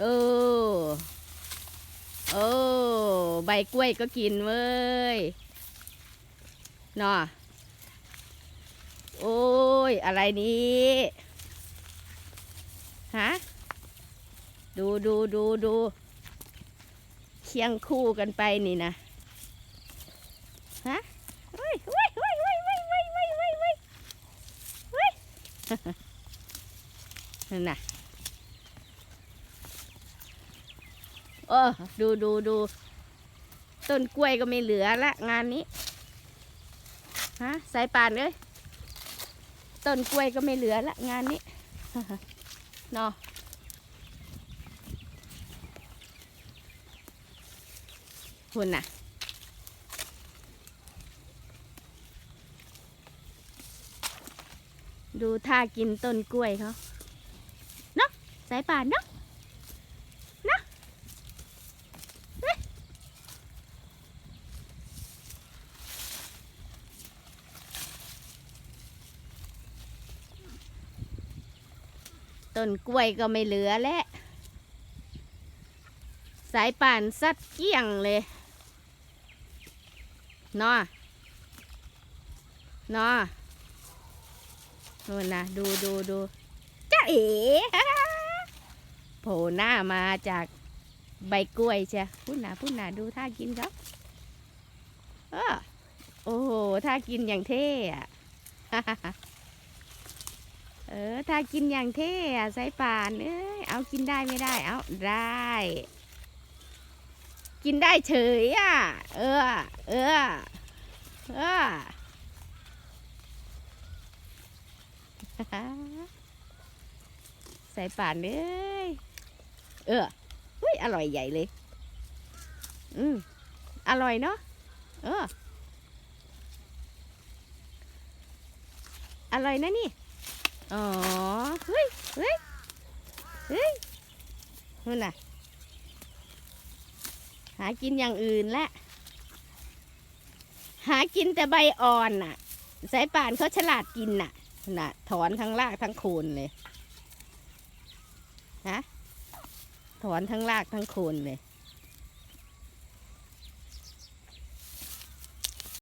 เออโอ้ใบกล้วยก็กินเว้ยนาะโอ้ย อะไรนี้ฮะ ดูดูดูดูเคียงคู่กันไปนี่นะ ฮะเฮ้ยเฮ้ยเฮ้ยเฮ้ยเฮ้ยเฮ้ยเฮ้ยเฮ้ยเฮ้ยนั่นน่ะ เออ ดูดูดู ต้นกล้วยก็ไม่เหลือละ งานนี้ ฮะ สายป่านเลยต้นกล้วยก็ไม่เหลือละ งานนี้เนาะคุณน่ะ ดูท่ากินต้นกล้วยเขาเนาะสายป่านเนาะเนาะเฮ้ย ต้นกล้วยก็ไม่เหลือแล้วสายป่านซัดเกลี้ยงเลยนาะเนาะนู่นนะดูดูดูจ้าเอ๋โผล่หน้ามาจากใบกล้วยเชียพุ่นนะพุ่นนะดูท่ากินครับเออโอ้โหท่ากินอย่างเท่อะ เออท่ากินอย่างเท่อะสายป่านเอ้ย เอากินได้ไม่ได้ เอาได้ กินได้เฉยอะ เออ เออ เออใส่ป่านเลยเออเฮ้ย อร่อยใหญ่เลย อืม อร่อยเนาะ เออ อร่อยนะนี่ อ๋อ เฮ้ย เฮ้ย เฮ้ยนู่นน่ะ หากินอย่างอื่นละ หากินแต่ใบอ่อนน่ะ สายป่านเขาฉลาดกินน่ะ น่ะ ถอนทั้งรากทั้งโคนเลย ฮะ ถอนทั้งรากทั้งโคนเลย